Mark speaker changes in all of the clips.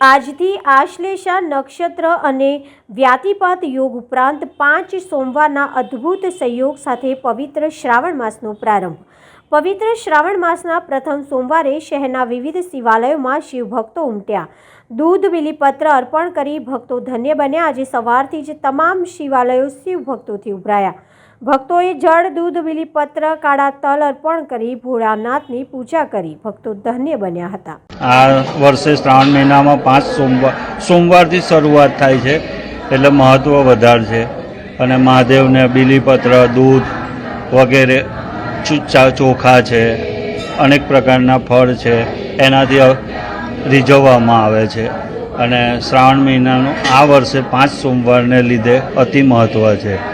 Speaker 1: આજથી આશ્લેષા નક્ષત્ર અને વ્યાતિપાત યોગ ઉપરાંત પાંચ સોમવારના અદ્ભુત સંયોગ સાથે પવિત્ર શ્રાવણ માસનો પ્રારંભ. પવિત્ર શ્રાવણ માસના પ્રથમ સોમવારે શહેરના વિવિધ શિવાલયોમાં શિવભક્તો ઉમટ્યા. દૂધ, બિલીપત્ર અર્પણ કરી ભક્તો ધન્ય બન્યા. આજે સવારથી જ તમામ શિવાલયો શિવભક્તોથી ઉભરાયા. ભક્તોએ જળ, દૂધ, બિલીપત્ર, કાળા તલ અર્પણ કરી ભોળાનાથની પૂજા કરી. ભક્તો ધન્ય બન્યા હતા.
Speaker 2: આ વર્ષે શ્રાવણ મહિનામાં પાંચ સોમવાર, સોમવારથી શરૂઆત થાય છે, એટલે મહત્ત્વ વધારે છે. અને મહાદેવને બીલીપત્ર, દૂધ વગેરે ચૂચા ચોખા છે, અનેક પ્રકારના ફળ છે, એનાથી રીઝવવામાં આવે છે. અને શ્રાવણ મહિનાનું આ વર્ષે પાંચ સોમવારને લીધે અતિ મહત્ત્વ છે.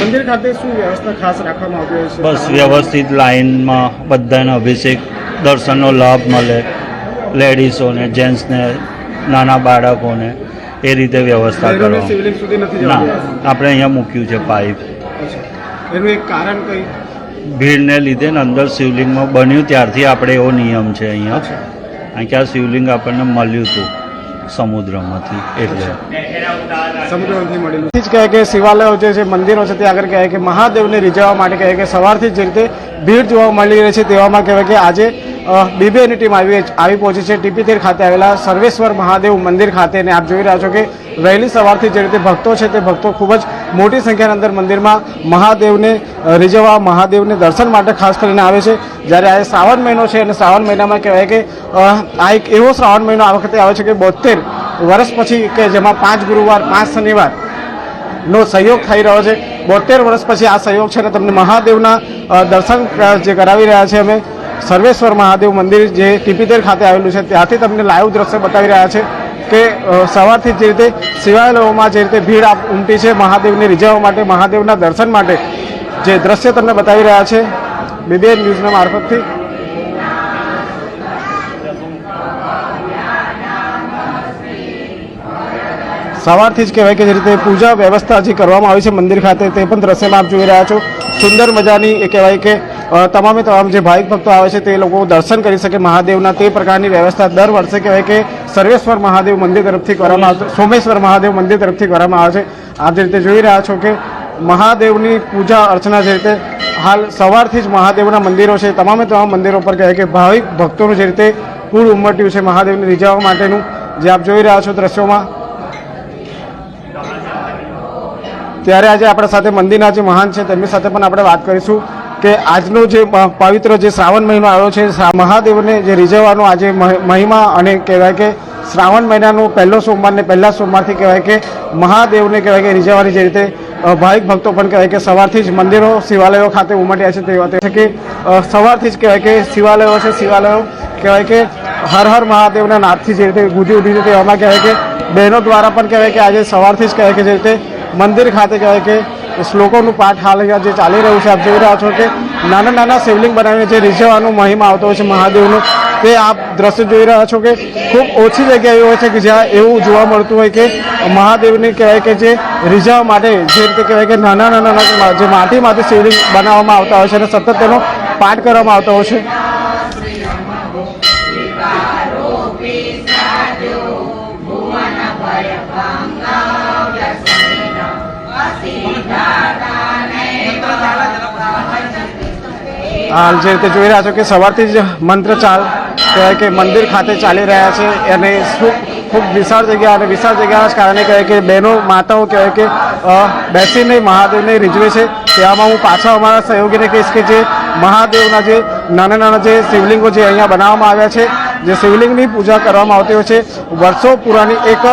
Speaker 3: મંદિર ખાતે શું વ્યવસ્થા ખાસ રાખવામાં આવી છે?
Speaker 2: બસ વ્યવસ્થિત લાઇનમાં બધાને અભિષેક દર્શનનો લાભ મળે લેડીઝોને જેન્ટ્સને નાના બાળકોને એ રીતે વ્યવસ્થા કરો ના આપણે અહીંયા મૂક્યું છે પાઇપ.
Speaker 3: એનું એક કારણ કઈ?
Speaker 2: ભીડને લીધે ને અંદર શિવલિંગમાં બન્યું ત્યારથી આપણે એવો નિયમ છે અહીંયા. કારણ કે આ શિવલિંગ આપણને મળ્યું હતું. સમુદ્રમાંથી એટલે.
Speaker 3: સમુદ્રમાંથી મળેલું જ કહે કે શિવાલયો જે છે મંદિરો છે ત્યાં આગળ કહે કે મહાદેવને રીઝવવા માટે કહે કે સવારથી જ રીતે ભીડ જોવા મળી રહી છે તેવામાં કહેવાય કે આજે બીબીએની ટીમ આવી આવી પહોંચી છે. ટીપીતેર ખાતે આવેલા સર્વેશ્વર મહાદેવ મંદિર ખાતે. અને આપ જોઈ રહ્યા છો કે વહેલી સવારથી જે રીતે ભક્તો છે તે ભક્તો ખૂબ જ મોટી સંખ્યાના અંદર મંદિરમાં મહાદેવને રીઝવવા મહાદેવને દર્શન માટે ખાસ કરીને આવે છે. જ્યારે આ શ્રાવણ મહિનો છે અને શ્રાવણ મહિનામાં કહેવાય કે આ એક એવો શ્રાવણ મહિનો આ વખતે આવે છે કે બોતેર વર્ષ પછી કે જેમાં પાંચ ગુરુવાર, પાંચ શનિવાર નો સહયોગ થઈ રહ્યો છે. બોતેર વર્ષ પછી આ સહયોગ છે અને તમને મહાદેવના દર્શન જે કરાવી રહ્યા છે અમે, સર્વેશ્વર મહાદેવ મંદિર જે ટીપીતેર ખાતે આવેલું છે, ત્યાંથી તમને લાઈવ દ્રશ્ય બતાવી રહ્યા છે. કે સવારથી જે રીતે શિવાલયોમાં જે રીતે ભીડ ઉમટી છે મહાદેવને રીઝવવા માટે, મહાદેવના દર્શન માટે, જે દ્રશ્ય તમને બતાવી રહ્યા છે, બીબીએન ન્યૂઝના મારફતથી. સવારથી જ કહેવાય કે જે રીતે પૂજા વ્યવસ્થા જે કરવામાં આવી છે મંદિર ખાતે, તે પણ દ્રશ્યમાં આપ જોઈ રહ્યા છો. સુંદર મજાની એ કહેવાય કે તમામે તમામ જે ભાવિક ભક્તો આવે છે, તે લોકો દર્શન કરી શકે મહાદેવના. તે પ્રકારની વ્યવસ્થા દર વર્ષે કહેવાય કે સર્વેશ્વર મહાદેવ મંદિર તરફથી કરવામાં આવશે, સોમેશ્વર મહાદેવ મંદિર તરફથી કરવામાં આવે છે આપ જે રીતે જોઈ રહ્યા છો કે મહાદેવની પૂજા અર્ચના જે રીતે હાલ સવારથી જ મહાદેવના મંદિરો છે, તમામે તમામ મંદિરો પર કહે કે ભાવિક ભક્તોનું જે રીતે કુળ ઉમટ્યું છે મહાદેવને રીઝાવવા માટેનું, જે આપ જોઈ રહ્યા છો દ્રશ્યોમાં. ત્યારે આજે આપણા સાથે મંદિરના જે મહાન છે, તેમની સાથે પણ આપણે વાત કરીશું. કે આજનો જે પવિત્ર જે શ્રાવણ મહિનો આવ્યો છે મહાદેવને જે રીઝવવાનો આજે મહ- મહિમા અને કહેવાય કે શ્રાવણ મહિનાનો પહેલો સોમવાર ને પહેલા સોમવારથી કહેવાય કે મહાદેવને કહેવાય કે રીઝવવાની જે રીતે ભાવિક ભક્તો પણ કહેવાય કે સવારથી જ મંદિરો શિવાલયો ખાતે ઉમટ્યા છે તે વાત છે કે સવારથી જ કહેવાય કે શિવાલયો છે શિવાલયો કહેવાય કે હર હર મહાદેવના નાદથી જે રીતે ગુંજી ઉઠી છે તેવામાં કહેવાય કે બહેનો દ્વારા પણ કહેવાય કે આજે સવારથી જ કહેવાય કે જે રીતે મંદિર ખાતે કહેવાય કે શ્લોકોનું પાઠ હાલ જે ચાલી રહ્યું છે આપ જોઈ રહ્યા છો કે નાના નાના શિવલિંગ બનાવીને જે રીઝવવાનો મહિમા આવતો હોય છે મહાદેવનો તે આપ દ્રશ્ય જોઈ રહ્યા છો કે ખૂબ ઓછી જગ્યાએ હોય છે કે જ્યાં એવું જોવા મળતું હોય કે મહાદેવને કહેવાય કે જે રીઝવવા માટે જે રીતે કહેવાય કે નાના નાના જે માટીમાંથી શિવલિંગ બનાવવામાં આવતા હોય છે અને સતત તેનો પાઠ કરવામાં આવતો હોય છે હાલ જે રીતે જોઈ રહ્યા છો કે સવારથી જ મંત્ર ચાલ કહેવાય કે મંદિર ખાતે ચાલી રહ્યા છે અને ખૂબ ખૂબ વિશાળ જગ્યા અને વિશાળ જગ્યાના કારણે કહેવાય કે બહેનો, માતાઓ કહેવાય કે બેસીને મહાદેવને રીઝવે છે. તેવામાં હું પાછા અમારા સહયોગીને કહીશ કે જે મહાદેવના જે નાના નાના જે શિવલિંગો જે અહીંયા બનાવવામાં આવ્યા છે, જે શિવલિંગની પૂજા કરવામાં આવતી હોય છે, વર્ષો પુરાની એક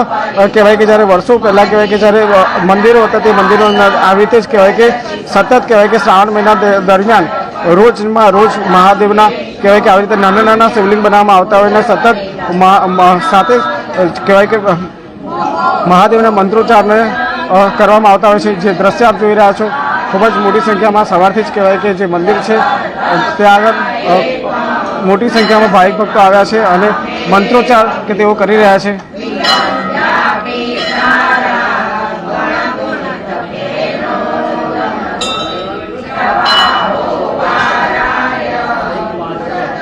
Speaker 3: કહેવાય કે જ્યારે વર્ષો પહેલાં કહેવાય કે જ્યારે મંદિરો હતા તે મંદિરો આવી રીતે જ કહેવાય કે સતત કહેવાય કે શ્રાવણ મહિના દરમિયાન રોજમાં રોજ મહાદેવના કહેવાય કે આવી રીતે નાના નાના શિવલિંગ બનાવવામાં આવતા હોય અને સતત સાથે કહેવાય કે મહાદેવના મંત્રોચ્ચારને કરવામાં આવતા હોય છે. જે દ્રશ્ય આપ જોઈ રહ્યા છો, ખૂબ જ મોટી સંખ્યામાં સવારથી જ કહેવાય કે જે મંદિર છે ત્યાં આગળ મોટી સંખ્યામાં ભાવિક ભક્તો આવ્યા છે અને મંત્રોચ્ચાર કે તેઓ કરી રહ્યા છે.